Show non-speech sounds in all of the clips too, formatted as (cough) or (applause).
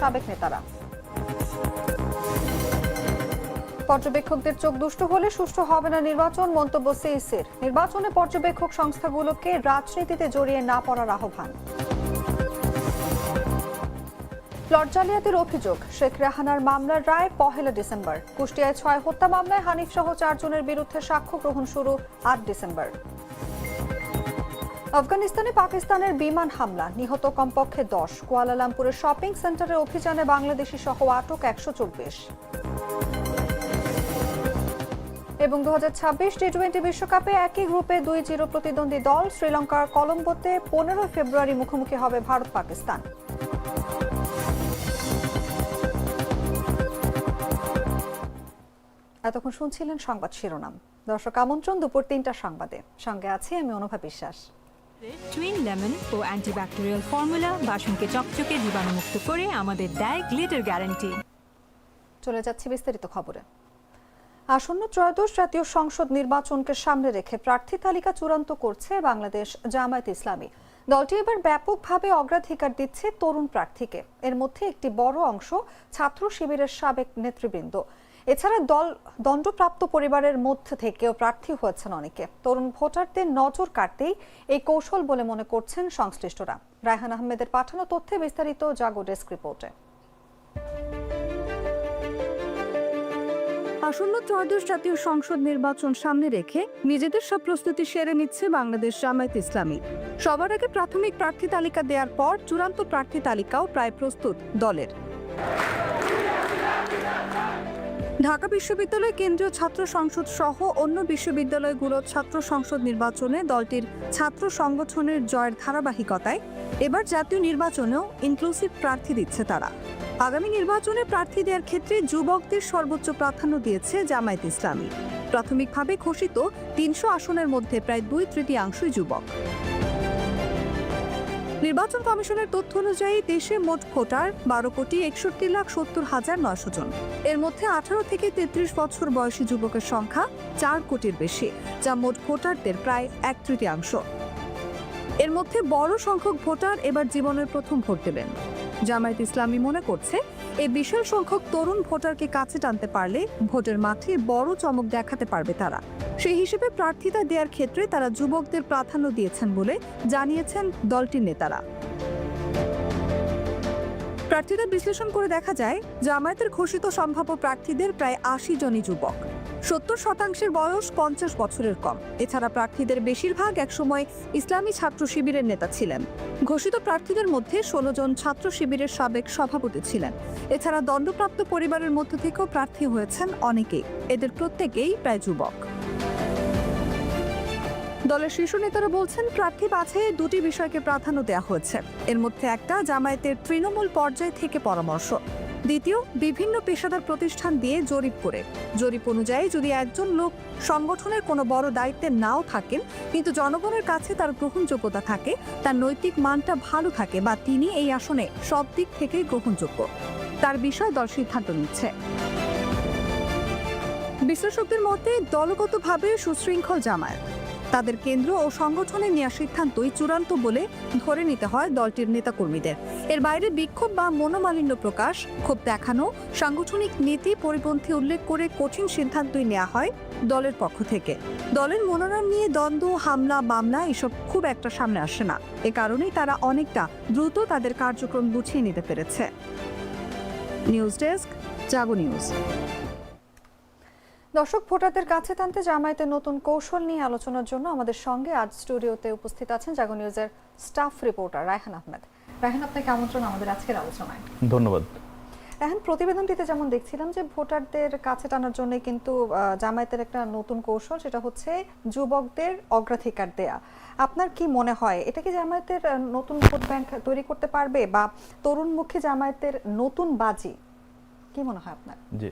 সাবেক নেতারা। পর্যবেক্ষকদের চোখ দুষ্ট হলে সুষ্ঠু হবে না নির্বাচন, মন্তব্য সিইসির। নির্বাচনে পর্যবেক্ষক সংস্থাগুলোকে রাজনীতিতে জড়িয়ে না পড়ার আহ্বান। প্লট জালিয়াতির অভিযোগ, শেখ রেহানার মামলার রায় পহেলা ডিসেম্বর। কুষ্টিয়ায় ছয় হত্যা মামলায় হানিফ সহ চারজনের বিরুদ্ধে সাক্ষ্য গ্রহণ শুরু আট ডিসেম্বর। আফগানিস্তানে পাকিস্তানের বিমান হামলা। নিহত কমপক্ষে দশ। কুয়ালালামপুরের শপিং সেন্টারের অভিযানে বাংলাদেশি সহ আটক একশো চব্বিশ। এবং দু হাজার টি টোয়েন্টি বিশ্বকাপে একই গ্রুপে দুই চির প্রতিদ্বন্দ্বী দল শ্রীলঙ্কার কলম্বোতে পনেরোই ফেব্রুয়ারি মুখোমুখি হবে ভারত পাকিস্তান এতক্ষণ শুনছিলেন সংবাদ শিরোনাম। দর্শক আমন্ত্রণ দুপুর তিনটার সংবাদে। সঙ্গে আছি আমি অনুভা বিশ্বাস। টুইন লেমন ও অ্যান্টিব্যাকটেরিয়াল ফর্মুলা বাসনকে চকচকে জীবাণুমুক্ত করে আমাদের দেয় গ্লিটার গ্যারান্টি চলে বিস্তারিত খবরে। আসন্ন ত্রয়োদশ জাতীয় সংসদ নির্বাচনকে সামনে রেখে প্রার্থী তালিকা চূড়ান্ত করছে বাংলাদেশ জামায়াত ইসলামী। দলটি এবার ব্যাপকভাবে অগ্রাধিকার দিচ্ছে তরুণ প্রার্থীকে। এর মধ্যে একটি বড় অংশ ছাত্র শিবিরের সাবেক নেতৃবৃন্দ। এছাড়া দল, দণ্ডপ্রাপ্ত পরিবারের মধ্যে থেকেও প্রার্থী হয়েছেন অনেকে। তরুণ ভোটারদের নজর কাটতেই এই কৌশল বলে মনে করছেন সংশ্লিষ্টরা। রায়হান আহমেদের পাঠানো তথ্যে বিস্তারিত জাগো ডেস্ক রিপোর্টে। আসন্ন ত্রয়োদশ জাতীয় সংসদ নির্বাচন সামনে রেখে নিজেদের সব প্রস্তুতি সেরে নিচ্ছে বাংলাদেশ জামায়াত ইসলামী। সবার আগে প্রাথমিক প্রার্থী তালিকা দেওয়ার পর চূড়ান্ত প্রার্থী তালিকাও প্রায় প্রস্তুত দলের। ঢাকা বিশ্ববিদ্যালয় কেন্দ্রীয় ছাত্র সংসদ সহ অন্য বিশ্ববিদ্যালয়গুলোর ছাত্র সংসদ নির্বাচনে দলটির ছাত্র সংগঠনের জয়ের ধারাবাহিকতায় এবার জাতীয় নির্বাচনেও ইনক্লুসিভ প্রার্থী দিচ্ছে তারা। আগামী নির্বাচনে প্রার্থী দেওয়ার ক্ষেত্রে যুবকদের সর্বোচ্চ প্রাধান্য দিয়েছে জামায়াত ইসলামী। প্রাথমিকভাবে ঘোষিত তিনশো আসনের মধ্যে প্রায় দুই তৃতীয়াংশই যুবক। নির্বাচন কমিশনের তথ্য অনুযায়ী দেশে মোট ভোটার বারো কোটি একষট্টি লাখ সত্তর হাজার নয়শো জন। এর মধ্যে আঠারো থেকে তেত্রিশ বছর বয়সী যুবকের সংখ্যা চার কোটির বেশি, যা মোট ভোটারদের প্রায় এক তৃতীয়াংশ। এর মধ্যে বড় সংখ্যক ভোটার এবার জীবনের প্রথম ভোট দেবেন। জামায়াত ইসলামী মনে করছে এই বিশাল সংখ্যক তরুণ ভোটারকে কাছে টানতে পারলে ভোটের মাঠে বড় চমক দেখাতে পারবে তারা। সেই হিসেবে প্রার্থিতা দেওয়ার ক্ষেত্রে তারা যুবকদের প্রাধান্য দিয়েছেন বলে জানিয়েছেন দলটির নেতারা। প্রার্থীতা বিশ্লেষণ করে দেখা যায়, জামায়াতের ঘোষিত সম্ভাব্য প্রার্থীদের প্রায় আশি জনই যুবক। সত্তর শতাংশের বয়স পঞ্চাশ বছরের কম। এছাড়া প্রার্থীদের বেশিরভাগ একসময় ইসলামী ছাত্র শিবিরের নেতা ছিলেন। ঘোষিত প্রার্থীদের মধ্যে ষোলো জন ছাত্র শিবিরের সাবেক সভাপতি ছিলেন। এছাড়া দণ্ডপ্রাপ্ত পরিবারের মধ্য থেকেও প্রার্থী হয়েছেন অনেকেই। এদের প্রত্যেকেই প্রায় যুবক। দলের শীর্ষ নেতারা বলছেন, প্রার্থী বাছাইয়ে দুটি বিষয়কে প্রাধান্য দেওয়া হয়েছে। এর মধ্যে একটা জামায়াতের তৃণমূল পর্যায় থেকে পরামর্শ। দ্বিতীয়, বিভিন্ন পেশাদার প্রতিষ্ঠান দিয়ে জরিপ করে। জরিপ অনুযায়ী যদি একজন লোক সংগঠনের কোনো বড় দায়িত্বে নাও থাকেন, কিন্তু জনগণের কাছে তার গ্রহণযোগ্যতা থাকে, তার নৈতিক মানটা ভালো থাকে বা তিনি এই আসনে সব দিক থেকেই গ্রহণযোগ্য। তার বিষয়ে দল সিদ্ধান্ত নিচ্ছে। বিশ্লেষকদের মতে, দলগতভাবে সুশৃঙ্খল জামায়াত। তাদের কেন্দ্র ও সংগঠনে নেওয়া সিদ্ধান্তই চূড়ান্ত বলে ধরে নিতে হয় দলটির নেতাকর্মীদের। এর বাইরে বিক্ষোভ বা মনোমালিন্য প্রকাশ, ক্ষোভ দেখানো, সাংগঠনিক নীতি পরিপন্থী উল্লেখ করে কঠিন সিদ্ধান্তই নেওয়া হয় দলের পক্ষ থেকে। দলের মনোনয়ন নিয়ে দ্বন্দ্ব, হামলা, মামলা এসব খুব একটা সামনে আসে না। এ কারণেই তারা অনেকটা দ্রুত তাদের কার্যক্রম গুছিয়ে নিতে পেরেছে। News desk, Jago news. দর্শক ভোটারদের কাছে টানতে জামায়াতের নতুন কৌশল নিয়ে আলোচনার জন্য আমাদের সঙ্গে আজ স্টুডিওতে উপস্থিত আছেন জাগো নিউজের স্টাফ রিপোর্টার রায়হান আহমেদ। রায়হান আপনাকে আমন্ত্রণ আমাদের আজকের আলোচনায়। ধন্যবাদ। এখন প্রতিবেদনটিতে যেমন দেখছিলাম যে ভোটারদের কাছে টানার জন্য কিন্তু জামায়াতের একটা নতুন কৌশল সেটা হচ্ছে যুবকদের অগ্রাধিকার দেয়া। আপনার কি মনে হয় এটা কি জামায়াতের নতুন ভোট ব্যাংক তৈরি করতে পারবে বা তরুণমুখী জামায়াতের নতুন বাজি? কি মনে হয় আপনার? জি।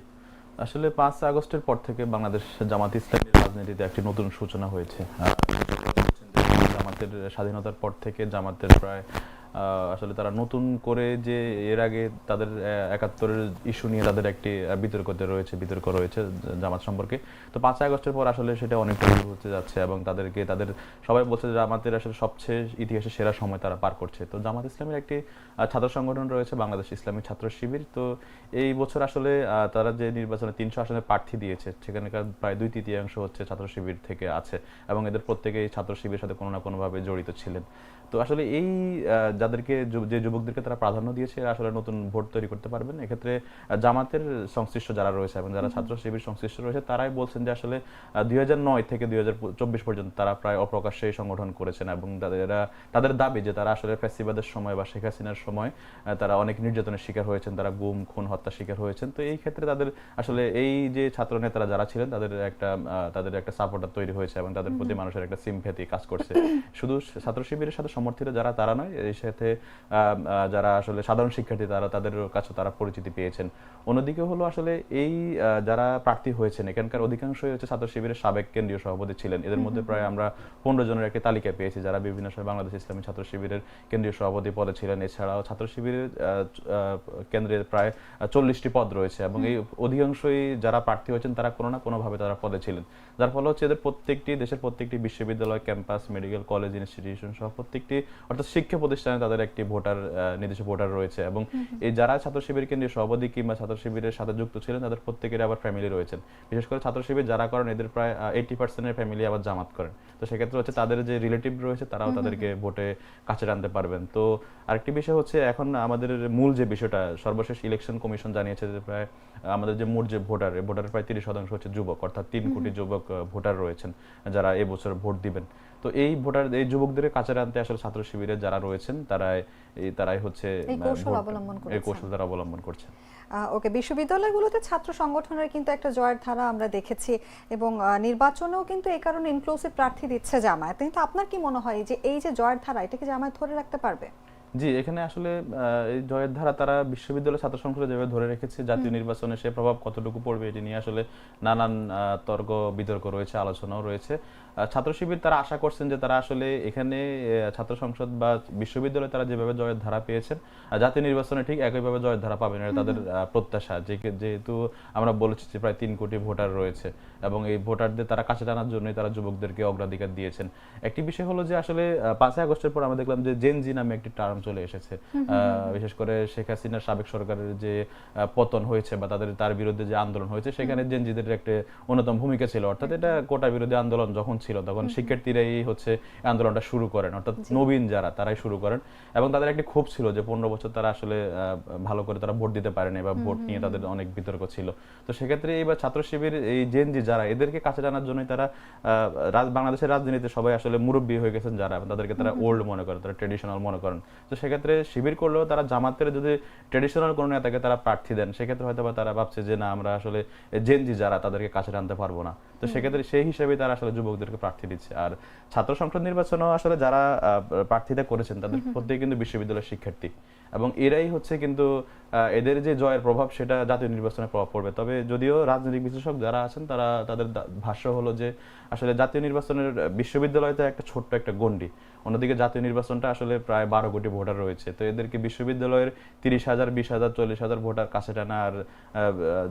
আসলে পাঁচ আগস্টের পর থেকে বাংলাদেশ জামাত ইসলামের রাজনীতিতে একটি নতুন সূচনা হয়েছে। জামাতের স্বাধীনতার পর থেকে জামাতের প্রায় আসলে তারা নতুন করে যে এর আগে তাদের একাত্তরের ইস্যু নিয়ে তাদের একটি বিতর্কতে রয়েছে, বিতর্ক রয়েছে জামাত সম্পর্কে। তো পাঁচ আগস্টের পর আসলে সেটা অনেক পরিবর্তন হতে যাচ্ছে এবং তাদেরকে, তাদের সবাই বলছে জামাতের আসলে সবচেয়ে ইতিহাসে সেরা সময় তারা পার করছে। তো জামাত ইসলামের একটি ছাত্র সংগঠন রয়েছে, বাংলাদেশ ইসলামী ছাত্র শিবির। তো এই বছর আসলে তারা যে নির্বাচনে তিনশো আসনে প্রার্থী দিয়েছে, সেখানকার প্রায় দুই তৃতীয়াংশ হচ্ছে ছাত্র শিবির থেকে আছে এবং এদের প্রত্যেকেই ছাত্র শিবিরের সাথে কোনো না কোনোভাবে জড়িত ছিলেন। তো আসলে এই যাদেরকে যে যুবকদেরকে তারা প্রাধান্য দিয়েছে আসলে নতুন ভোট তৈরি করতে পারবেন। এক্ষেত্রে জামাতের সংশ্লিষ্ট যারা রয়েছে এবং যারা ছাত্র শিবির সংশ্লিষ্ট রয়েছে তারাই বলছেন যে আসলে দুই থেকে দুই চব্বিশ পর্যন্ত তারা প্রায় অপ্রকাশ্যে সংগঠন করেছেন এবং তাদের তাদের দাবি যে তারা আসলে ফ্যাসিবাদের সময় বা শেখ হাসিনার সময় তারা অনেক নির্যাতনের শিকার হয়েছেন তারা গুম খুন হত্যার শিকার হয়েছেন। তো এই ক্ষেত্রে তাদের আসলে এই যে ছাত্র নেতারা যারা ছিলেন তাদের একটা তাদের একটা সাপোর্টার তৈরি হয়েছে এবং তাদের প্রতি মানুষের একটা সিম্প্যাথি কাজ করছে। (coughs) শুধু ছাত্র শিবিরের সাথে সমর্থিত যারা তারা নয় এর সাথে যারা আসলে সাধারণ শিক্ষার্থী তারা তাদের কাছে তারা পরিচিতি পেয়েছেন। অন্যদিকে হলো আসলে এই যারা প্রার্থী হয়েছেন এখানকার অধিকাংশই হচ্ছে ছাত্র শিবিরের সাবেক কেন্দ্রীয় সভাপতি ছিলেন। এদের মধ্যে প্রায় আমরা পনেরো জনের একটি তালিকা পেয়েছি যারা বিভিন্ন সময় বাংলাদেশ ইসলামী ছাত্র শিবিরের কেন্দ্রীয় সভাপতি পদে ছিলেন। এছাড়াও ছাত্র শিবিরের কেন্দ্রের প্রায় চল্লিশটি পদ রয়েছে এবং এই অধিকাংশই যারা প্রার্থী হয়েছেন তারা কোনো না কোনোভাবে তারা পদে ছিলেন। যার ফলে হচ্ছে এদের প্রত্যেকটি দেশের প্রত্যেকটি বিশ্ববিদ্যালয় ক্যাম্পাস মেডিকেল কলেজ ইনস্টিটিউশন সহ প্রত্যেকটি অর্থাৎ শিক্ষা প্রতিষ্ঠানে তাদের একটি ভোটার নির্দিষ্ট ভোটার রয়েছে এবং এই যারা ছাত্র শিবির কেন্দ্রীয় সভাপতি কিংবা ছাত্র শিবিরের সাথে যুক্ত ছিলেন তাদের প্রত্যেকের আবার ফ্যামিলি রয়েছেন। বিশেষ করে ছাত্র শিবির যারা করেন এদের প্রায় এইটি পার্সেন্টের ফ্যামিলি আবার জামাত করেন। তো সেক্ষেত্রে হচ্ছে তাদের যে রিলেটিভ রয়েছে তারাও তাদেরকে ভোটে কাছে টানতে পারবেন। তো আরেকটি বিষয় হচ্ছে এখন আমাদের মূল যে বিষয়টা সর্বশেষ ইলেকশন কমিশন জানিয়েছে যে প্রায় আমাদের যে মোট যে ভোটার ভোটার প্রায় তিরিশ শতাংশ হচ্ছে যুবক অর্থাৎ তিন কোটি যুবক ভোটার রয়েছেন যারা এবছর ভোট দিবেন। তো এই ভোটার এই যুবকদের কাছে আনতে আসলে ছাত্র শিবিরে যারা রয়েছেন তারাই এই তারাই হচ্ছে এই কৌশল অবলম্বন এই কৌশল তারা অবলম্বন করছেন। ওকে বিশ্ববিদ্যালয়গুলোতে ছাত্র সংগঠনের কিন্তু একটা জয়ের ধারা আমরা দেখেছি এবং নির্বাচনেও কিন্তু এই কারণে ইনক্লুসিভ প্রার্থী দিচ্ছে জামায়াত। কিন্তু আপনার কি মনে হয় যে এই যে জয়ের ধারা এটাকে জামায়াত ধরে রাখতে পারবে? জি এখানে আসলে এই জয়ের ধারা তারা বিশ্ববিদ্যালয় ছাত্র সংসদে যেভাবে ধরে রেখেছে জাতীয় নির্বাচনে সে প্রভাব কতটুকু পড়বে এটি নিয়ে আসলে নানান তর্ক বিতর্ক রয়েছে আলোচনাও রয়েছে। ছাত্র শিবির তারা আশা করছেন যে তারা আসলে এখানে ছাত্র সংসদ বা বিশ্ববিদ্যালয়ে তারা যেভাবে জয়ের ধারা পেয়েছেন জাতীয় নির্বাচনে ঠিক একইভাবে জয়ের ধারা পাবেন এটা তাদের প্রত্যাশা। যে যেহেতু আমরা বলেছি যে প্রায় তিন কোটি ভোটার রয়েছে এবং এই ভোটারদের তারা কাছে টানার জন্যই তারা যুবকদেরকে অগ্রাধিকার দিয়েছেন। একটি বিষয় হলো যে আসলে পাঁচই আগস্টের পর আমরা দেখলাম যে জেনজি নামে একটি টার্ম চলে এসেছে। বিশেষ করে শেখ হাসিনার সাবেক সরকারের যে পতন হয়েছে বা তাদের তার বিরুদ্ধে যে আন্দোলন হয়েছে সেখানে জেনজিদের একটা অন্যতম ভূমিকা ছিল। অর্থাৎ এটা কোটা বিরোধী আন্দোলন যখন ছিল তখন শিক্ষার্থীরাই হচ্ছে আন্দোলনটা শুরু করেন। অর্থাৎ নবীন যারা তারাই শুরু করেন। এবং তাদের একটি ক্ষোভ ছিল যে পনেরো বছর তারা আসলে ভালো করে তারা ভোট দিতে পারেনি বা ভোট নিয়ে তাদের অনেক বিতর্ক ছিল। তো সেক্ষেত্রে এইবার ছাত্র শিবির এই জেনজি যারা এদেরকে কাছে টানার জন্যই তারা আহ, বাংলাদেশের রাজনীতিতে সবাই আসলে মুরব্বী হয়ে গেছেন যারা তাদেরকে তারা ওল্ড মনে করেন তারা ট্রেডিশনাল মনে করেন। তো সেক্ষেত্রে শিবির করলেও তারা জামাতের যদি ট্রেডিশনাল কোনো নেতাকে তারা প্রার্থী দেন, সেক্ষেত্রে হয়তো বা তারা ভাবছে যে না, আমরা আসলে জেনজি যারা, তাদেরকে কাছে টানতে পারব না। তো সেক্ষেত্রে সেই হিসেবেই তারা আসলে যুবকদেরকে প্রার্থী দিচ্ছে। আর ছাত্র সংসদ নির্বাচনেও আসলে যারা প্রার্থীতা করেছেন তাদের প্রত্যেকে কিন্তু বিশ্ববিদ্যালয়ের শিক্ষার্থী। এবং এরাই হচ্ছে কিন্তু এদের যে জয়ের প্রভাব সেটা জাতীয় নির্বাচনে প্রভাব পড়বে। তবে যদিও রাজনৈতিক বিশ্লেষক যারা আছেন তারা তাদের ভাষ্য হলো যে আসলে জাতীয় নির্বাচনের বিশ্ববিদ্যালয়তে একটা ছোট্ট একটা গণ্ডি। অন্যদিকে জাতীয় নির্বাচনটা আসলে প্রায় বারো কোটি ভোটার রয়েছে। তো এদেরকে বিশ্ববিদ্যালয়ের তিরিশ হাজার বিশ হাজার চল্লিশ হাজার ভোটার কাছে টানা আর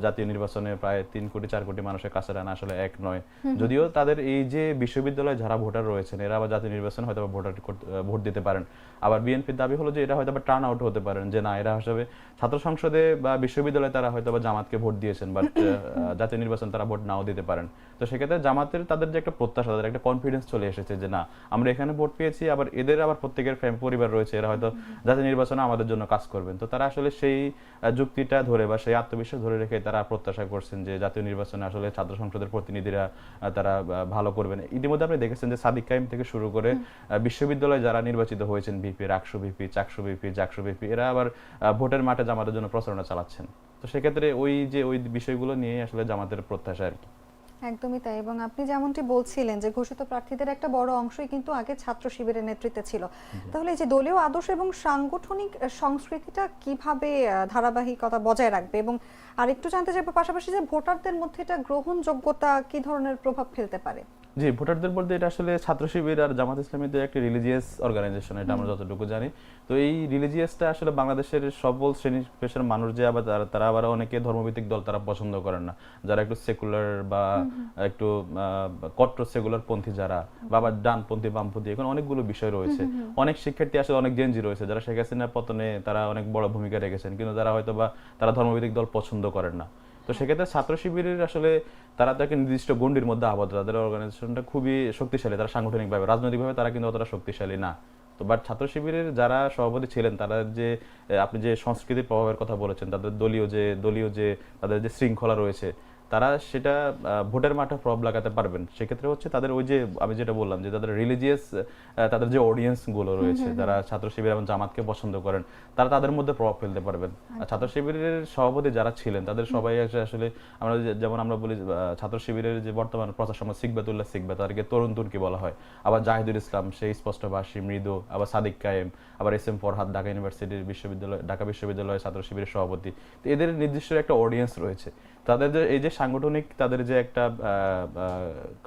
জাতীয় নির্বাচনে প্রায় তিন কোটি চার কোটি মানুষের কাছে টানা আসলে এক নয়। যদিও তাদের এই যে বিশ্ববিদ্যালয়ে যারা ভোটার রয়েছেন এরা আবার জাতীয় নির্বাচন হয়তো ভোটার ভোট দিতে পারেন। আবার বিএনপির দাবি হলো যে এরা হয়তো টার্ন আউট হতে পারেন যে না এরা হিসাবে ছাত্র সংসদে বা বিশ্ববিদ্যালয়ে তারা হয়তো বা জামাতকে ভোট দিয়েছেন বাট (laughs) জাতীয় নির্বাচন তারা ভোট নাও দিতে পারেন। তো সেক্ষেত্রে জামাতের তাদের যে একটা প্রত্যাশা তাদের একটা কনফিডেন্স চলে এসেছে যে না আমরা এখানে ভোট পেয়েছি আবার এদের আবার প্রত্যেকের ফ্যাম- পরিবার রয়েছে এরা হয়তো জাতীয় নির্বাচনে আমাদের জন্য কাজ করবেন। তো তারা আসলে সেই যুক্তিটা ধরে বা সেই আত্মবিশ্বাস ধরে রেখে তারা প্রত্যাশা করছেন যে জাতীয় নির্বাচনে আসলে ছাত্র সংসদের প্রতিনিধিরা তারা ভালো করবেন। ইতিমধ্যে আপনি দেখেছেন যে সাদিক কাইম থেকে শুরু করে বিশ্ববিদ্যালয়ে যারা নির্বাচিত হয়েছেন VP RAKSU VP CHAKSU VP JAKSU VP এরা আবার ভোটের মাঠে জামাতের জন্য প্রচারণা চালাচ্ছেন। তো সেক্ষেত্রে ওই যে ওই বিষয়গুলো নিয়ে আসলে জামাতের প্রত্যাশা আর কি। একদমই তাই। এবং আপনি যেমনটি বলছিলেন যে ঘোষিত প্রার্থীদের একটা বড় অংশই কিন্তু আগে ছাত্র শিবিরের নেতৃত্বে ছিল। তাহলে এই যে দলীয় আদর্শ এবং সাংগঠনিক সংস্কৃতিটা কীভাবে ধারাবাহিকতা বজায় রাখবে? এবং আরেকটু জানতে চাইব পাশাপাশি যে ভোটারদের মধ্যে এটা গ্রহণযোগ্যতা কি ধরনের প্রভাব ফেলতে পারে? জি ভোটারদের বলতে এটা আসলে ছাত্র শিবির আর জামাত ইসলামীদের একটি রিলিজিয়াস অর্গানাইজেশন এটা আমরা যতটুকু জানি। তো এই রিলিজিয়াসটা আসলে বাংলাদেশের সকল শ্রেণি পেশার মানুষ যে আবার তারা আবার অনেকে ধর্মভিত্তিক দল তারা পছন্দ করেন না। যারা একটু সেকুলার বা একটু আহ, কট্টর সেকুলার পন্থী যারা বা আবার ডানপন্থী বামপন্থী এখন অনেকগুলো বিষয় রয়েছে। অনেক শিক্ষার্থী আসলে অনেক জেনজি রয়েছে যারা শেখ হাসিনার পতনে তারা অনেক বড় ভূমিকা রেখেছেন কিন্তু যারা হয়তো বা তারা ধর্মভিত্তিক দল পছন্দ করেন না। তো সেক্ষেত্রে ছাত্র শিবিরের আসলে তারা তো একটা নির্দিষ্ট গণ্ডির মধ্যে আবদ্ধ তাদের অর্গানাইজেশনটা খুবই শক্তিশালী তারা সাংগঠনিকভাবে রাজনৈতিকভাবে তারা কিন্তু অতটা শক্তিশালী না। তো বাট ছাত্র শিবিরের যারা সভাপতি ছিলেন তারা যে আপনি যে সংস্কৃতির প্রভাবের কথা বলেছেন তাদের দলীয় যে দলীয় যে তাদের যে শৃঙ্খলা রয়েছে তারা সেটা ভোটের মাঠে প্রভাব লাগাতে পারবেন। সেক্ষেত্রে হচ্ছে তাদের ওই যে আমি যেটা বললাম যে তাদের রিলিজিয়াস তাদের যে অডিয়েন্সগুলো রয়েছে যারা ছাত্র শিবির এবং জামাতকে পছন্দ করেন তারা তাদের মধ্যে প্রভাব ফেলতে পারবেন। আর ছাত্র শিবিরের সভাপতি যারা ছিলেন তাদের সবাই আসলে আমরা যেমন আমরা বলি ছাত্র শিবিরের যে বর্তমান প্রচার সময় সিকবাতুল্লাহ সিকবা তাদেরকে তরুণ তুর্কি বলা হয়। আবার জাহিদুল ইসলাম সেই স্পষ্টভাষী মৃদু আবার সাদিক কায়েম আবার এস এম ফরহাদ ঢাকা ইউনিভার্সিটির বিশ্ববিদ্যালয় ঢাকা বিশ্ববিদ্যালয়ের ছাত্র শিবিরের সভাপতি। তো এদের নির্দিষ্ট একটা অডিয়েন্স রয়েছে। তাদের যে এই যে সাংগঠনিক তাদের যে একটা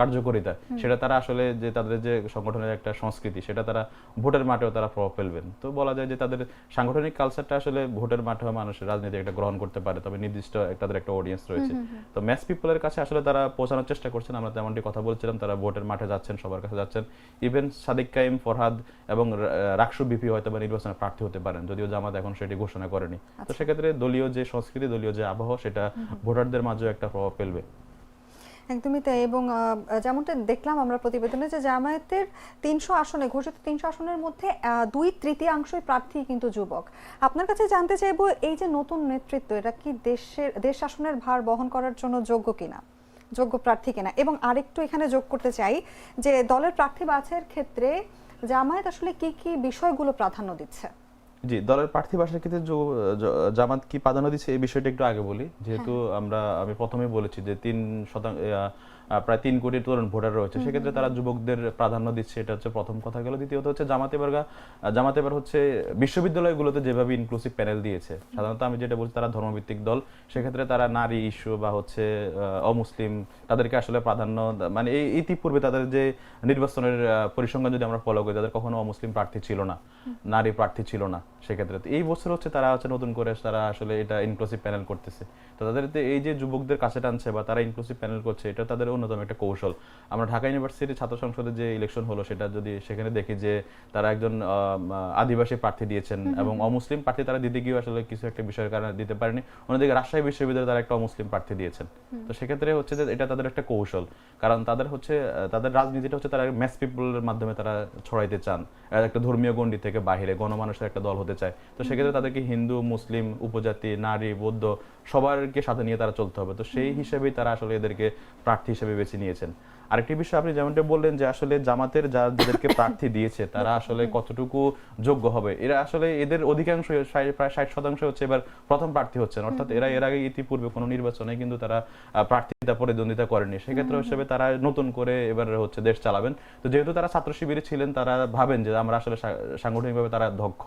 কার্যকারিতা সেটা তারা আসলে যে তাদের যে সংগঠনের একটা সংস্কৃতি সেটা তারা ভোটের মাঠেও তারা প্রভাব ফেলবেন। তো বলা যায় যে তাদের সাংগঠনিক কালচারটা আসলে ভোটের মাঠেও মানুষের রাজনীতি একটা গ্রহণ করতে পারে তবে নির্দিষ্ট তাদের একটা অডিয়েন্স রয়েছে। তো ম্যাস পিপলের কাছে আসলে তারা পৌঁছানোর চেষ্টা করছেন আমরা তেমনটি কথা বলছিলাম তারা ভোটের মাঠে যাচ্ছেন সবার কাছে যাচ্ছেন। ইভেন সাদিক কাইম ফরহাদ এবং রাকসু বিপি হয়তো বা নির্বাচনে প্রার্থী হতে পারেন যদিও জামাত এখন সেটি ঘোষণা করেনি। তো সেক্ষেত্রে দলীয় যে সংস্কৃতি দলীয় যে আবহাওয়া সেটা ভোটারদের মাঝেও একটা প্রভাব ফেলবে। একদমই তাই এবং যেমনটা দেখলাম আমরা প্রতিবেদনে যে জামায়াতের তিনশো আসনে ঘোষিত তিনশো আসনের মধ্যে দুই তৃতীয়াংশই প্রার্থী কিন্তু যুবক। আপনার কাছে জানতে চাইব এই যে নতুন নেতৃত্ব এটা কি দেশের দেশ শাসনের ভার বহন করার জন্য যোগ্য কিনা? যোগ্য প্রার্থী কিনা? এবং আরেকটু এখানে যোগ করতে চাই যে দলের প্রার্থী বাছাইয়ের ক্ষেত্রে জামায়াত আসলে কি কি বিষয়গুলো প্রাধান্য দিচ্ছে? জি দলের প্রার্থী বাসার ক্ষেত্রে জামাত কি প্রাধান্য দিচ্ছে এই বিষয়টা একটু আগে বলি। যেহেতু আমরা আমি প্রথমেই বলেছি যে তিন শতাংশ প্রায় তিন কোটি তরুণ ভোটার রয়েছে। সেক্ষেত্রে তারা যুবকদের প্রাধান্য দিচ্ছে এটা হচ্ছে প্রথম কথা গেল। দ্বিতীয়ত হচ্ছে জামাত এবার গা- জামাত এবার হচ্ছে বিশ্ববিদ্যালয়গুলোতে যেভাবে ইনক্লুসিভ প্যানেল দিয়েছে সাধারণত আমি যেটা বলছি তারা ধর্মভিত্তিক দল সেক্ষেত্রে তারা নারী ইস্যু বা হচ্ছে অমুসলিম তাদেরকে আসলে প্রাধান্য মানে এই ইতিপূর্বে তাদের যে নির্বাচনের পরিসংখ্যান যদি আমরা ফলো করি তাদের কখনো অমুসলিম প্রার্থী ছিল না নারী প্রার্থী ছিল না। সেক্ষেত্রে তো এই বছর হচ্ছে তারা হচ্ছে নতুন করে তারা আসলে এটা ইনক্লুসিভ প্যানেল করতেছে। তো তাদের এই যে যুবকদের কাছে টানছে বা তারা ইনক্লুসিভ প্যানেল করছে এটা তাদের অন্যতম একটা কৌশল। আমরা ঢাকা ইউনিভার্সিটির ছাত্র সংসদের যে ইলেকশন হলো সেটা যদি সেখানে দেখি যে তারা একজন আদিবাসী প্রার্থী দিয়েছেন এবং অমুসলিম প্রার্থী তারা দিতে গিয়ে আসলে কিছু একটা বিষয়ের কারণে দিতে পারেনি। অন্যদিকে রাজশাহী বিশ্ববিদ্যালয়ে তারা একটা অমুসলিম প্রার্থী দিয়েছেন। তো সেক্ষেত্রে হচ্ছে যে এটা তাদের একটা কৌশল। কারণ তাদের হচ্ছে তাদের রাজনীতিটা হচ্ছে তারা ম্যাস পিপলের মাধ্যমে তারা ছড়াইতে চান। একটা ধর্মীয় গণ্ডি থেকে বাহিরে গণমানুষের একটা দল হতে চায়। তো সেক্ষেত্রে তাদেরকে হিন্দু মুসলিম উপজাতি নারী বৌদ্ধ সবারকে সাথে নিয়ে তারা চলতে হবে। তো সেই হিসেবেই তারা আসলে এদেরকে প্রার্থী হিসেবে বেছে নিয়েছেন। আরেকটি বিষয় আপনি যেমনটা বললেন যে আসলে জামাতের যাদেরকে প্রার্থী দিয়েছে তারা আসলে কতটুকু যোগ্য হবে? এরা আসলে এদের অধিকাংশ প্রায় ষাট শতাংশ হচ্ছে এবার প্রথম প্রার্থী হচ্ছেন। অর্থাৎ এরা এর আগে ইতিপূর্বে কোনো নির্বাচনে কিন্তু তারা প্রার্থিতা প্রতিদ্বন্দ্বিতা করেনি। সেক্ষেত্রে হিসেবে তারা নতুন করে এবার হচ্ছে দেশ চালাবেন। তো যেহেতু তারা ছাত্র শিবিরে ছিলেন তারা ভাবেন যে আমরা আসলে সাংগঠনিকভাবে তারা দক্ষ।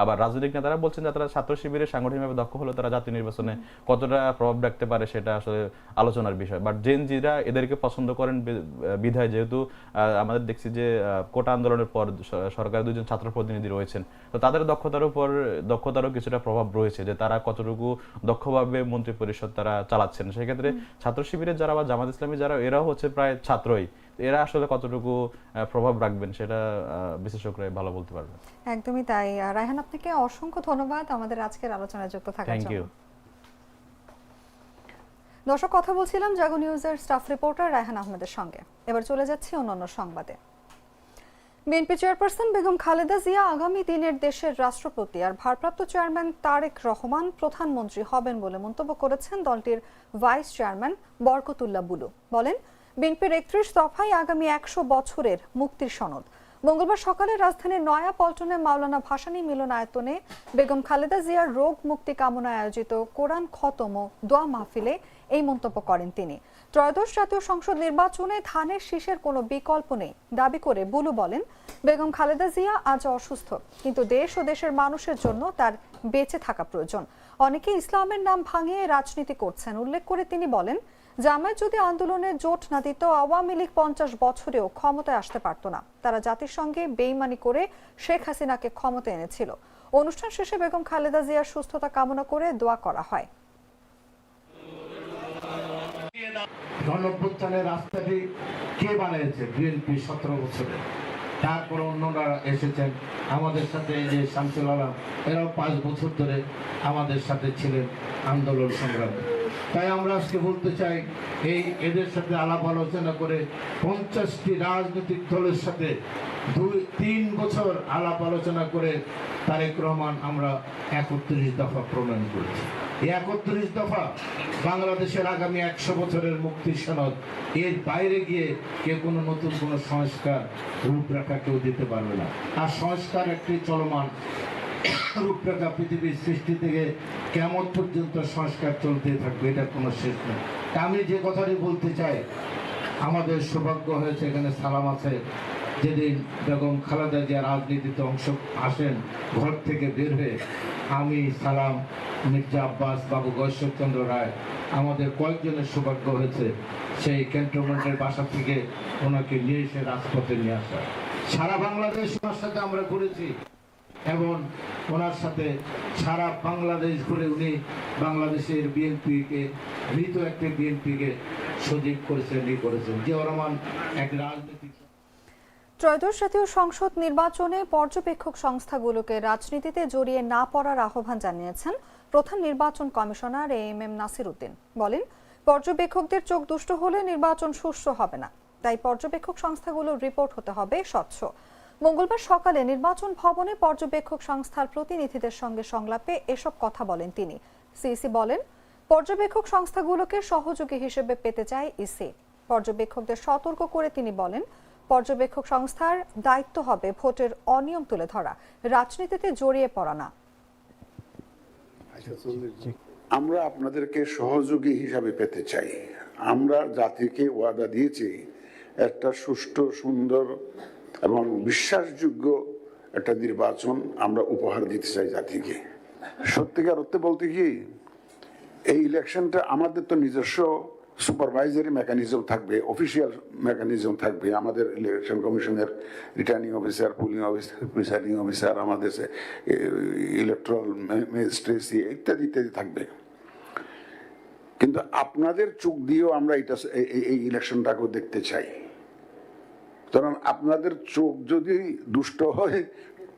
আবার রাজনৈতিক নেতারা বলছেন যে তারা ছাত্র শিবিরে সাংগঠনিকভাবে দক্ষ হলে তারা জাতীয় নির্বাচনে কতটা প্রভাব রাখতে পারে সেটা আসলে আলোচনার বিষয়। বাট জেনজিরা এদেরকে পছন্দ করেন বিধায় যেহেতু আমাদের দেখছি যে কোটা আন্দোলনের পর সরকারের দুজন ছাত্র প্রতিনিধি রয়েছেন। তো তাদের দক্ষতার উপর দক্ষতারও কিছুটা প্রভাব রয়েছে যে তারা কতটুকু দক্ষভাবে মন্ত্রী পরিষদ তারা চালাচ্ছেন। সেক্ষেত্রে ছাত্র শিবিরের যারা বা জামাত ইসলামী যারা এরাও হচ্ছে প্রায় ছাত্রই। এরা আসলে কতটুকু প্রভাব রাখবেন সেটা আহ, বিশেষজ্ঞরাই ভালো বলতে পারবেন একদমই তাই। রায়হান আপনাকে অসংখ্য ধন্যবাদ আমাদের আজকের আলোচনায় যুক্ত থাকার থ্যাংক জন্য। ইউ দর্শক কথা বলছিলাম জাগো নিউজের স্টাফ রিপোর্টার রায়হান আহমেদের সঙ্গে। এবার চলে যাচ্ছি অন্যান্য সংবাদে। বিএনপি চেয়ারপারসন বেগম খালেদা জিয়া আগামী দিনের দেশের রাষ্ট্রপতি আর ভারপ্রাপ্ত চেয়ারম্যান তারেক রহমান প্রধানমন্ত্রী হবেন বলে মন্তব্য করেছেন দলটির ভাইস চেয়ারম্যান বরকতুল্লাহ বুলু। বলেন বিএনপির একত্রিশ দফায় আগামী একশো বছরের মুক্তির সনদ। মঙ্গলবার সকালে রাজধানীর নয়া পল্টনে মাওলানা ভাসানী মিলনায়তনে বেগম খালেদা জিয়ার রোগ মুক্তি কামনায় আয়োজিত কোরআন খতম ও দোয়া মাহফিলে এই মন্তব্য করেন তিনি। ত্রয়োদশ জাতীয় সংসদ নির্বাচনে ধানের শীষের কোনো বিকল্প নেই, দাবি করে বুলু বলেন, বেগম খালেদা জিয়া আজ অসুস্থ, কিন্তু দেশ ও দেশের মানুষের জন্য তার বেঁচে থাকা প্রয়োজন। অনেকে ইসলামের নাম ভাঙিয়ে রাজনীতি করছেন, উল্লেখ করে তিনি বলেন জামায়াত যদি আন্দোলনে জোট না দিত, আওয়ামী লীগ পঞ্চাশ বছরেও ক্ষমতায় আসতে পারত না। তারা জাতির সঙ্গে বেইমানি করে শেখ হাসিনাকে ক্ষমতা এনেছিল। অনুষ্ঠান শেষে বেগম খালেদা জিয়ার সুস্থতা কামনা করে দোয়া করা হয়। রাস্তাটি কে বানিয়েছে বিএনপি সতেরো বছরে? তারপরে অন্যরা এসেছেন। আমাদের সাথে যে শামসুল আলম, এরাও পাঁচ বছর ধরে আমাদের সাথে ছিলেন আন্দোলন সংগ্রামে। তাই আমরা আজকে বলতে চাই, এই এদের সাথে আলাপ আলোচনা করে পঞ্চাশটি রাজনৈতিক দলের সাথে দুই, তিন বছর আলাপ আলোচনা করে তারেক রহমান আমরা একত্রিশ দফা প্রণয়ন করেছি। এই একত্রিশ দফা বাংলাদেশের আগামী একশো বছরের মুক্তি সনদ, এর বাইরে গিয়ে কেউ কোনো নতুন কোনো সংস্কার রূপরেখা কেউ দিতে পারবে না। আর সংস্কার একটি চলমান রূপরেখা পৃথিবীর সৃষ্টি থেকে কেমন পর্যন্ত সংস্কার চলতে থাকবে এটা কোনো শেষ নেই। আমি যে কথাটি বলতে চাই, আমাদের সৌভাগ্য হয়েছে এখানে সালাম আছে। যেদিন বেগম খালেদা জিয়া রাজনীতিতে অংশ আসেন, ঘর থেকে বের হয়ে, আমি সালাম মির্জা আব্বাস বাবু গৈশ্বরচন্দ্র রায়, আমাদের কয়েকজনের সৌভাগ্য হয়েছে। সেই ক্যান্টনমেন্টের বাসা থেকে ওনাকে নিয়ে এসে রাজপথে নিয়ে আসা। সারা বাংলাদেশ ওনার সাথে আমরা ঘুরেছি। এবং ওনার সাথে সারা বাংলাদেশ ঘুরে উনি বাংলাদেশের বিএনপিকে মৃত একটি বিএনপিকে সজীব করেছেন, ই করেছেন। জিয়া রহমান এক রাজনৈতিক ত্রয়োদশ জাতীয় সংসদ নির্বাচনে পর্যবেক্ষক সংস্থাগুলোকে রাজনীতিতে জড়িয়ে না পড়ার আহ্বান জানিয়েছেন প্রধান নির্বাচন commissioner M M Nasir Uddin. বলেন, পর্যবেক্ষকদের চোখ দুষ্ট হলে নির্বাচন সুষ্ঠু হবে না। তাই পর্যবেক্ষক সংস্থাগুলোর রিপোর্ট হতে হবে স্বচ্ছ। মঙ্গলবার সকালে নির্বাচন ভবনে পর্যবেক্ষক সংস্থার প্রতিনিধিদের সঙ্গে সংলাপে এসব কথা বলেন তিনি। সিইসি বলেন, পর্যবেক্ষক সংস্থাগুলোকে সহযোগী হিসেবে পেতে চায় ইসি। পর্যবেক্ষকদের সতর্ক করে তিনি বলেন, পর্যবেক্ষক সংস্থার দায়িত্ব হবে ভোটের অনিয়ম তুলে ধরা, রাজনীতিতে জড়িয়ে পড়া না। আমরা আপনাদেরকে সহযোগী হিসাবে পেতে চাই। আমরা জাতিকে ওয়াদা দিয়েছি, একটা সুষ্ঠু, সুন্দর এবং বিশ্বাসযোগ্য একটা নির্বাচন আমরা উপহার দিতে চাই জাতিকে। সত্যিকার অর্থে বলতে কি, এই ইলেকশনটা আমাদের তো নিজস্ব সুপারভাইজারি মেকানিজম থাকবে, অফিসিয়াল মেকানিজম থাকবে। আমাদের ইলেকশন কমিশনের returning officer, polling officer presiding officer, আমাদের ইলেকট্রাল ম্যাজিস্ট্রেসি ইত্যাদি ইত্যাদি থাকবে। কিন্তু আপনাদের চোখ দিয়েও আমরা এটা এই- ইলেকশনটাকেও দেখতে চাই। কারণ আপনাদের চোখ যদি দুষ্ট হয়,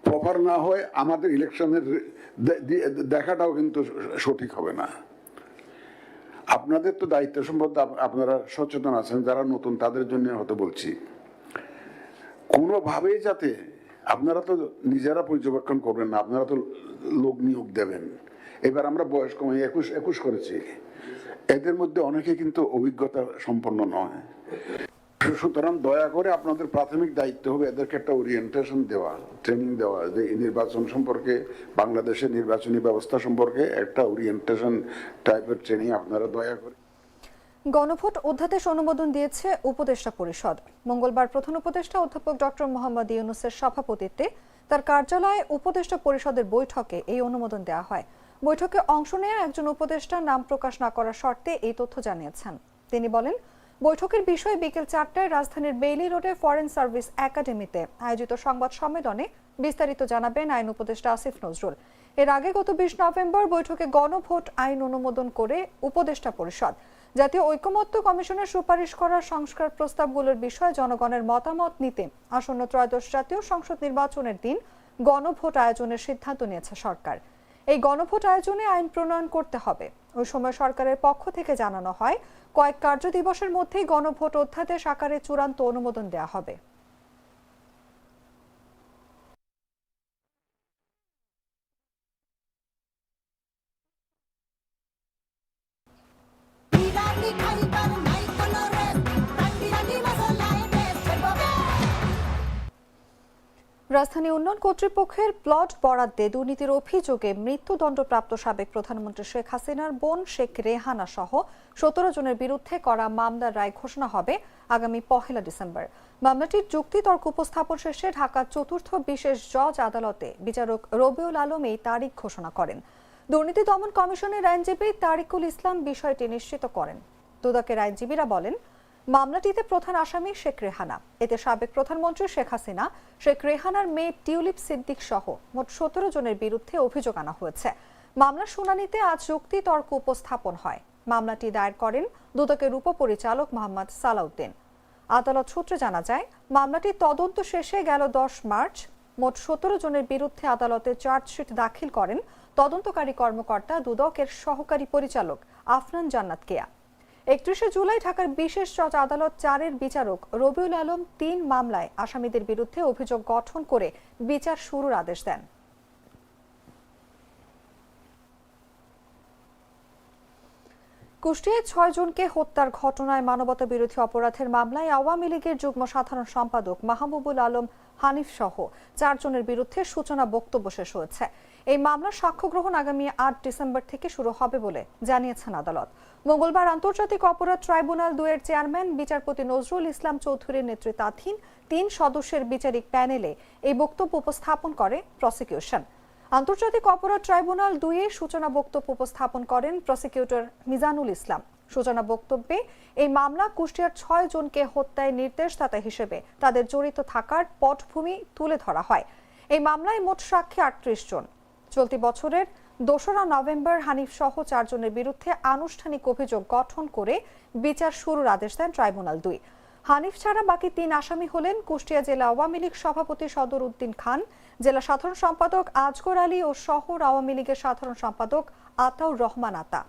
প্রপার না হয়, আমাদের ইলেকশনের দেখাটাও কিন্তু সঠিক হবে না। আপনাদের তো দায়িত্ব সম্বন্ধে আপনারা সচেতন আছেন, যারা নতুন, তাদের জন্য হয়তো বলছি। কোনোভাবেই যাতে আপনারা তো নিজেরা পর্যবেক্ষণ করবেন না, আপনারা তো লোক নিয়োগ দেবেন। এবার আমরা বয়স কমে একুশ একুশ করেছি। এদের মধ্যে অনেকে কিন্তু অভিজ্ঞতা সম্পন্ন নয়। সুতরাং দয়া করে আপনাদের প্রাথমিক দায়িত্ব হবে, এদেরকে একটা ওরিয়েন্টেশন দেওয়া ট্রেনিং দেওয়া, যে নির্বাচন সম্পর্কে, বাংলাদেশের নির্বাচনী ব্যবস্থা সম্পর্কে একটা ওরিয়েন্টেশন টাইপের ট্রেনিং আপনারা দয়া করে। গণভোট অধ্যাদেশ অনুমোদন দিয়েছে উপদেষ্টা পরিষদ। মঙ্গলবার প্রধান উপদেষ্টা অধ্যাপক ডক্টর মোহাম্মদ ইউনুসের সভাপতিত্বে তার কার্যালয়ে উপদেষ্টা পরিষদের বৈঠকে এই অনুমোদন দেওয়া হয়। বৈঠকে অংশ নেওয়া একজন উপদেষ্টা নাম প্রকাশ না করার শর্তে এই তথ্য জানিয়েছেন। তিনি বলেন বৈঠকের বিষয়ে বিকেল চারটায় রাজধানীর বেইলি রোডে ফরেন সার্ভিস একাডেমিতে আয়োজিত সংবাদ সম্মেলনে বিস্তারিত জানাবেন আইন উপদেষ্টা আসিফ নজরুল। এর আগে গত বিশ নভেম্বর বৈঠকে গণভোট আইন অনুমোদন করে উপদেষ্টা পরিষদ। জাতীয় ঐকমত্য কমিশনের সুপারিশ করা সংস্কার প্রস্তাবগুলোর বিষয়ে জনগণের মতামত নিতে আসন্ন ত্রয়োদশ জাতীয় সংসদ নির্বাচনের দিন গণভোট আয়োজনের সিদ্ধান্ত নিয়েছে সরকার। এই গণভোট আয়োজনে আইন প্রণয়ন করতে হবে। ওই সময় সরকারের পক্ষ থেকে জানানো হয়, কয়েক কার্য দিবসের মধ্যেই গণভোট অধ্যাদেশ আকারে চূড়ান্ত অনুমোদন দেওয়া হবে। রাজধানী উন্নয়ন কর্তৃপক্ষের প্লট বরাদ্দে দুর্নীতির অভিযোগে মৃত্যুদণ্ডপ্রাপ্ত সাবেক প্রধানমন্ত্রী শেখ হাসিনার বোন শেখ রেহানা সহ সতেরো জনের বিরুদ্ধে করা মামলার রায় ঘোষণা হবে আগামী পহেলা ডিসেম্বর। মামলাটির যুক্তিতর্ক উপস্থাপন শেষে ঢাকার চতুর্থ বিশেষ জজ আদালতে বিচারক রবিউল আলম এই তারিখ ঘোষণা করেন। দুর্নীতি দমন কমিশনের আইনজীবী তারিকুল ইসলাম বিষয়টি নিশ্চিত করেন। দুদকের আইনজীবীরা বলেন মামলাটিতে প্রধান আসামি শেখ রেহানা, এতে সাবেক প্রধানমন্ত্রী শেখ হাসিনা, শেখ রেহানার মেয়ে টিউলিপ সিদ্দিক সহ মোট সতেরো জনের বিরুদ্ধে অভিযোগ আনা হয়েছে। মামলার শুনানিতে আজ যুক্তি তর্ক উপস্থাপন হয়। মামলাটি দায়ের করেন দুদকের উপপরিচালক মোহাম্মদ সালাউদ্দিন। আদালত সূত্রে জানা যায় মামলাটির তদন্ত শেষে গেল দশ মার্চ। মোট সতেরো জনের বিরুদ্ধে আদালতে চার্জশিট দাখিল করেন তদন্তকারী কর্মকর্তা দুদকের সহকারী পরিচালক আফনান জান্নাত কেয়া। একত্রিশে জুলাই ঢাকার বিশেষ জজ আদালত চারের বিচারক রবিউল আলম তিন মামলায় আসামিদের বিরুদ্ধে অভিযোগ গঠন করে বিচার শুরুর আদেশ দেন। কুষ্টিয়ায় ছয় জনকে হত্যার ঘটনায় মানবতা বিরোধী অপরাধের মামলায় আওয়ামী লীগের যুগ্ম সাধারণ সম্পাদক মাহবুবুল আলম হানিফ সহ চারজনের বিরুদ্ধে সূচনা বক্তব্য শেষ হয়েছে। এই মামলার সাক্ষ্য গ্রহণ আগামী আট ডিসেম্বর থেকে শুরু হবে বলে জানিয়েছেন আদালত। মঙ্গলবার আন্তর্জাতিক অপরাধ ট্রাইব্যুনাল দুয়ের চেয়ারম্যান, বিচারপতি নজরুল ইসলাম চৌধুরীর নেতৃত্বাধীন তিন সদস্যের বিচারিক প্যানেলে এই বক্তব্য উপস্থাপন করে প্রসিকিউশন। আন্তর্জাতিক অপরাধ ট্রাইব্যুনাল দুইয়ে সূচনা বক্তব্য উপস্থাপন করেন প্রসিকিউটর মিজানুল ইসলাম। সূচনা বক্তব্যে, এই মামলা কুষ্টিয়ার ছয় জনকে হত্যায় নির্দেশদাতা হিসেবে তাদের জড়িত থাকার পটভূমি তুলে ধরা হয়। এই মামলায় মোট সাক্ষী আটত্রিশ জন। চলতি বছরের দোসরা নভেম্বর হানিফ সহ চারজনের বিরুদ্ধে আনুষ্ঠানিক অভিযোগ গঠন করে বিচার শুরুর আদেশ দেন ট্রাইব্যুনাল দুই। হানিফ ছাড়া বাকি তিন আসামি হলেন কুষ্টিয়া জেলা আওয়ামী লীগ সভাপতি সদর উদ্দিন খান, জেলা সাধারণ সম্পাদক আজগর আলী ও শহর আওয়ামী লীগের সাধারণ সম্পাদক আতাউর রহমান আতা।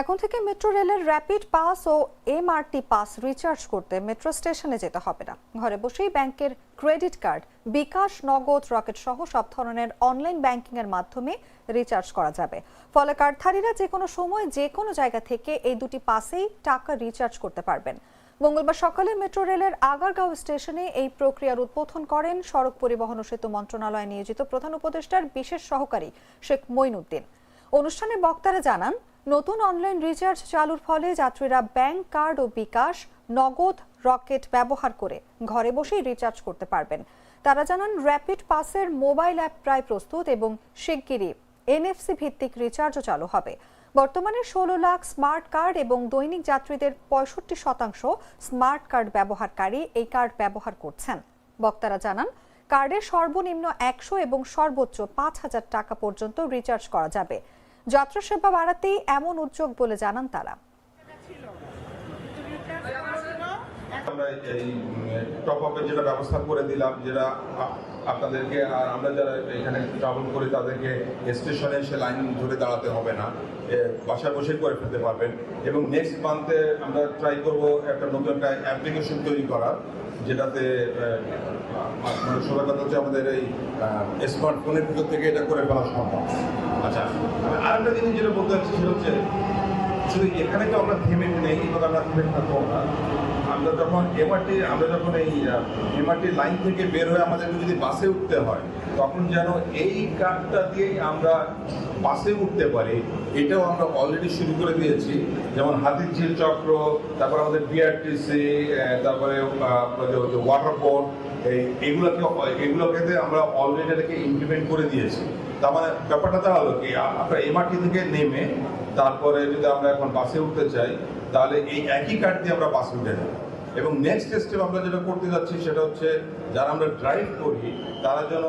এখন থেকে মেট্রো রেলের র্যাপিড পাস ও এমআরটি পাস রিচার্জ করতে মেট্রো স্টেশনে যেতে হবে না। ঘরে বসেই ব্যাংকের ক্রেডিট কার্ড, বিকাশ, নগদ, রকেট সহ সব ধরনের অনলাইন ব্যাংকিং এর মাধ্যমে রিচার্জ করা যাবে। ফলে কার্ডধারীরা যে কোনো সময় যে কোনো জায়গা থেকে এই দুটি পাসেই টাকা রিচার্জ করতে পারবেন। মঙ্গলবার সকালে মেট্রো রেলের আগারগাঁও স্টেশনে এই প্রক্রিয়ার উদ্বোধন করেন সড়ক পরিবহন ও সেতু মন্ত্রণালয়ে নিয়োজিত প্রধান উপদেষ্টার বিশেষ সহকারী শেখ মইনুদ্দিন অনুষ্ঠানে বক্তারা জানান নতুন অনলাইন রিচার্জ চালুর ফলে যাত্রীরা ব্যাংক কার্ড ও বিকাশ, নগদ রকেট ব্যবহার করে ঘরে বসেই রিচার্জ করতে পারবেন। তারা জানান র্যাপিড পাসের মোবাইল অ্যাপ প্রায় প্রস্তুত এবং শিগগিরই এনএফসি ভিত্তিক রিচার্জও চালু হবে। বর্তমানে ষোলো লাখ স্মার্ট কার্ড এবং দৈনিক যাত্রীদের পঁয়ষট্টি শতাংশ স্মার্ট কার্ড ব্যবহারকারী এই কার্ড ব্যবহার করছেন। বক্তারা জানান কার্ডের সর্বনিম্ন একশো এবং সর্বোচ্চ পাঁচ হাজার টাকা পর্যন্ত রিচার্জ করা যাবে। যাত্রা সেবা বাড়াতেই এমন উদ্যোগ বলে জানান তারা। আমরা এই টপ আপের যেটা ব্যবস্থা করে দিলাম, যেটা আপনাদেরকে, আর আমরা যারা এখানে ট্রাভেল করি, তাদেরকে স্টেশনে এসে লাইন ধরে দাঁড়াতে হবে না। বাসায় বসে করে ফেলতে পারবেন। এবং নেক্সট মান্থে আমরা ট্রাই করব একটা নতুন একটা অ্যাপ্লিকেশন তৈরি করার, যেটাতে মানে সবার কথা হচ্ছে আমাদের এই স্মার্টফোনের ভিতর থেকে এটা করে ফেলা সম্ভব। আচ্ছা আমি আরেকটা জিনিস যেটা বলতে চাচ্ছি সেটা হচ্ছে, শুধু এখানে তো আমরা থেমে নেই এবং আমরা থেমে থাকব না। আমরা যখন এমআরটি আমরা যখন এই এমআরটি লাইন থেকে বের হয়ে আমাদেরকে যদি বাসে উঠতে হয়, তখন যেন এই কার্ডটা দিয়েই আমরা বাসে উঠতে পারি। এটাও আমরা অলরেডি শুরু করে দিয়েছি। যেমন হাতির ঝিল চক্র, তারপর আমাদের বিআরটিসি তারপরে ওয়াটার বোর্ড এই এগুলোকে আমরা অলরেডি এটাকে ইমপ্লিমেন্ট করে দিয়েছি। তার মানে ব্যাপারটা তা হলো কি, আ- আপনার এমআরটি থেকে নেমে তারপরে যদি আমরা এখন বাসে উঠতে চাই, তাহলে এই একই কার্ড দিয়ে আমরা বাসে উঠে যাব এবং নেক্সট স্টেপ আমরা যেটা করতে যাচ্ছি সেটা হচ্ছে, যারা আমরা ড্রাইভ করি, তারা যেন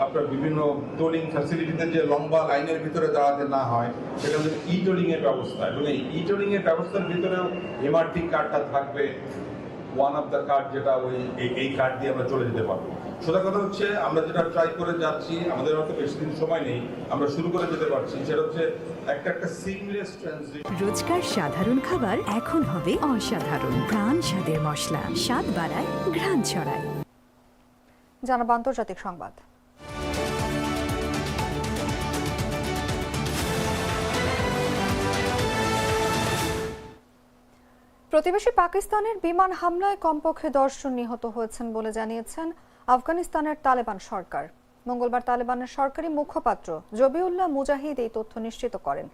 আপনার বিভিন্ন টোলিং ফ্যাসিলিটিতে যে লম্বা লাইনের ভিতরে দাঁড়াতে না হয়, সেটা হচ্ছে ই টোলিংয়ের ব্যবস্থা। এবং এই ই টোলিংয়ের ব্যবস্থার ভিতরেও এমআরটি কার্ডটা থাকবে। ওয়ান অফ দ্য কার্ড যেটা ওই, এই- কার্ড দিয়ে আমরা চলে যেতে পারব। সোজা কথা হচ্ছে আমরা যেটা ট্রাই করে যাচ্ছি আমাদের হয়তো বেশি দিন সময় নেই আমরা শুরু করে যেতে পারছি। সেটা হচ্ছে একটা একটা সিমলেস ট্রানজিট রোজকার সাধারণ খাবার এখন হবে অসাধারণ। প্রাণ স্বাদের মশলা স্বাদ বাড়ায় ঘ্রাণ ছড়ায়। জানাব আন্তর্জাতিক সংবাদ। প্রতিবেশী পাকিস্তানের বিমান হামলায় কমপক্ষে দশজন নিহত হয়েছেন বলে জানিয়েছেন আফগানিস্তানের তালেবান সরকার। মঙ্গলবার তালেবানের সরকারি মুখপাত্র জবিউল্লাহ মুজাহিদ এই তথ্য নিশ্চিত করেন।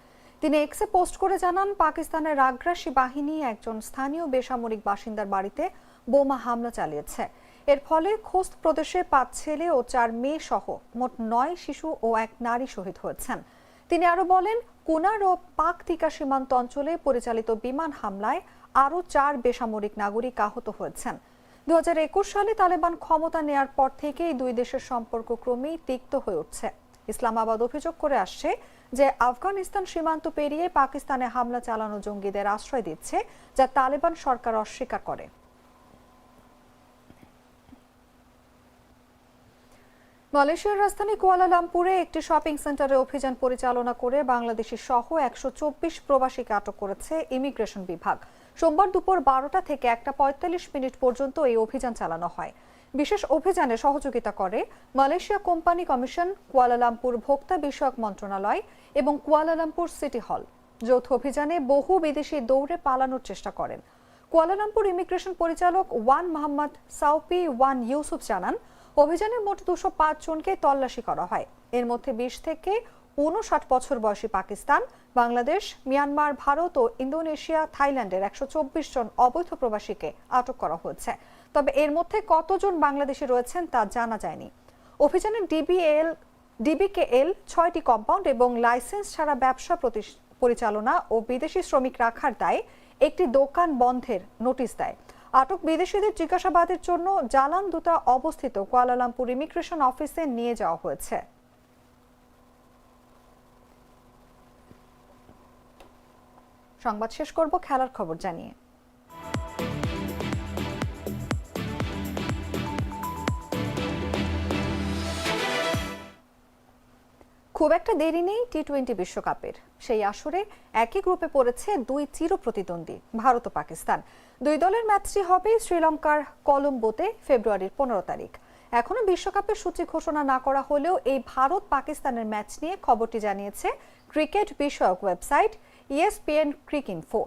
তিনি এক্সে পোস্ট করে জানান, পাকিস্তানের আগ্রাসী বাহিনী একজন স্থানীয় বেসামরিক বাসিন্দার বাড়িতে বোমা হামলা চালিয়েছে। এর ফলে খোস্ত প্রদেশে পাঁচ ছেলে ও চার মেয়ে সহ মোট নয় শিশু ও এক নারী শহীদ হয়েছেন। তিনি আরও বলেন, কুনার ও পাক টিকা সীমান্ত অঞ্চলে পরিচালিত বিমান হামলায় আরও চার বেসামরিক নাগরিক আহত হয়েছেন। দু হাজার একুশ সালে তালেবান ক্ষমতা নেয়ার পর থেকেই দুই দেশের সম্পর্ক ক্রমেই তিক্ত হয়ে উঠছে। ইসলামাবাদ অভিযোগ করে আসছে যে, আফগানিস্তান সীমান্ত পেরিয়ে পাকিস্তানে হামলা চালানো জঙ্গিদের আশ্রয় দিচ্ছে, যা তালেবান সরকার অস্বীকার করে। মালয়েশিয়ার রাজধানী কুয়ালালামপুরে একটি শপিং সেন্টারে অভিযান পরিচালনা করে বাংলাদেশি সহ একশো চব্বিশ প্রবাসীকে আটক করেছে ইমিগ্রেশন বিভাগ। সোমবার দুপুর বারোটা থেকে একটা পঁয়তাল্লিশ মিনিট পর্যন্ত এই অভিযান চালানো হয়। বিশেষ অভিযানে সহযোগিতা করে মালয়েশিয়া কোম্পানি কমিশন, কুয়ালালামপুর ভোক্তা বিষয়ক মন্ত্রণালয় এবং কুয়ালালামপুর সিটি হল। যৌথ অভিযানে বহু বিদেশি দৌড়ে পালানোর চেষ্টা করেন। কুয়ালালামপুর ইমিগ্রেশন পরিচালক Wan Mohammad Saupi Wan Yusuf জানান, অভিযানে মোট দুশো জনকে তল্লাশি করা হয়। এর মধ্যে বিশ থেকে উনষাট বছর বয়সী পাকিস্তান, বাংলাদেশ, মিয়ানমার, ভারত ও ইন্দোনেশিয়া, থাইল্যান্ডের একশো চব্বিশ জন অবৈধ প্রবাসীকে আটক করা হয়েছে। তবে এর মধ্যে কতজন বাংলাদেশি রয়েছেন তা জানা যায়নি। অভিযানে ডিবিএল, ডিবিকেএল ছয়টি কম্পাউন্ড এবং লাইসেন্স ছাড়া ব্যবসা পরিচালনা ও বিদেশি শ্রমিক রাখার দায়ে একটি দোকান বন্ধের নোটিশ দেয়। আটক বিদেশিদের জিজ্ঞাসাবাদের জন্য জালান দুটা অবস্থিত কুয়ালালামপুর ইমিগ্রেশন অফিসে নিয়ে যাওয়া হয়েছে। সংবাদ শেষ করব, খেলার খবর জানিয়ে। খুব একটা দেরি নেই টি টোয়েন্টি বিশ্বকাপের। সেই আসরে একই গ্রুপে পড়েছে দুই চির প্রতিদ্বন্দ্বী, ভারত ও পাকিস্তান। দুই দলের ম্যাচটি হবে শ্রীলঙ্কার কলম্বোতে ফেব্রুয়ারির পনেরো তারিখ। এখনও বিশ্বকাপের সূচি ঘোষণা না করা হলেও এই ভারত পাকিস্তানের ম্যাচ নিয়ে খবরটি জানিয়েছে ক্রিকেট বিষয়ক ওয়েবসাইট ইএসপিএন ক্রিকইনফো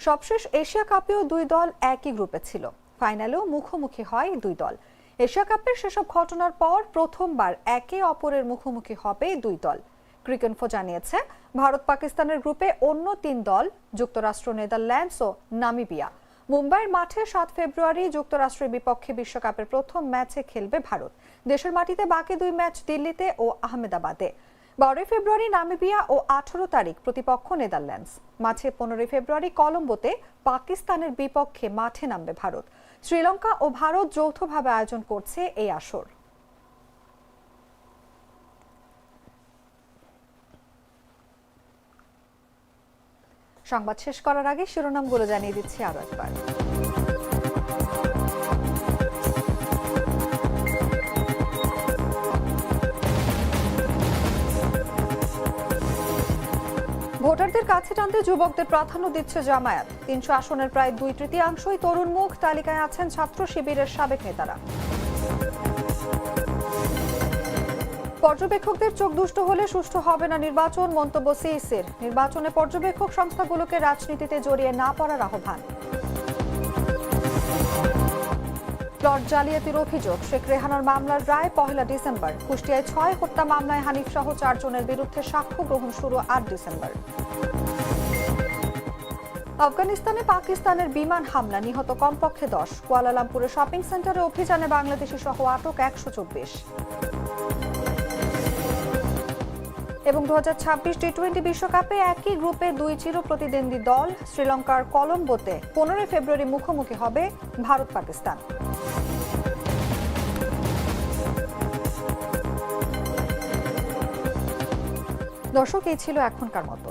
সবশেষ এশিয়া কাপেও দুই দল একই গ্রুপে ছিল। ফাইনালেও মুখোমুখি হয় দুই দল। এশিয়া কাপের সেসব ঘটনার পর প্রথমবার একে অপরের মুখোমুখি হবে দুই দল। ক্রিকেনফো জানিয়েছে, ভারত পাকিস্তানের গ্রুপে অন্য তিন দল, যুক্তরাষ্ট্র, নেদারল্যান্ডস ও নামিবিয়া। মুম্বাইয়ের মাঠে সাত ফেব্রুয়ারি যুক্তরাষ্ট্রের বিপক্ষে বিশ্বকাপের প্রথম ম্যাচে খেলবে ভারত। দেশের মাটিতে বাকি দুই ম্যাচ দিল্লিতে ও আহমেদাবাদে। বারোই ফেব্রুয়ারি নামিবিয়া ও আঠারো তারিখ প্রতিপক্ষ নেদারল্যান্ডস। মাঝে পনেরোই ফেব্রুয়ারি কলম্বোতে পাকিস্তানের বিপক্ষে মাঠে নামবে ভারত। শ্রীলঙ্কা ও ভারত যৌথভাবে আয়োজন করছে এই আসর। সংবাদ শেষ করার আগে শিরোনামগুলো জানিয়ে দিচ্ছি আরও একবার। ভোটারদের কাছে টানতে যুবকদের প্রাধান্য দিচ্ছে জামায়াত। তিনশো আসনের প্রায় দুই তৃতীয়াংশই তরুণ মুখ তালিকায় আছেন ছাত্র শিবিরের সাবেক নেতারা। পর্যবেক্ষকদের চোখ দুষ্ট হলে সুষ্ঠু হবে না নির্বাচন, মন্তব্য সিইসির। নির্বাচনে পর্যবেক্ষক সংস্থাগুলোকে রাজনীতিতে জড়িয়ে না পড়ার আহ্বান। প্লট জালিয়াতির অভিযোগ, শেখ রেহানার মামলার রায় পহেলা ডিসেম্বর। কুষ্টিয়ায় ছয় হত্যা মামলায় হানিফ সহ চারজনের বিরুদ্ধে সাক্ষ্য গ্রহণ শুরু আট ডিসেম্বর। আফগানিস্তানে পাকিস্তানের বিমান হামলা, নিহত কমপক্ষে দশ। কুয়ালালামপুরে শপিং সেন্টারে অভিযানে বাংলাদেশি সহ আটক একশো চব্বিশ। এবং দু হাজার ছাব্বিশ টি টোয়েন্টি বিশ্বকাপে একই গ্রুপে দুই চির প্রতিদ্বন্দ্বী দল, শ্রীলঙ্কার কলম্বোতে পনেরোই ফেব্রুয়ারি মুখোমুখি হবে ভারত পাকিস্তান দর্শক, এই ছিল এখনকার মতো।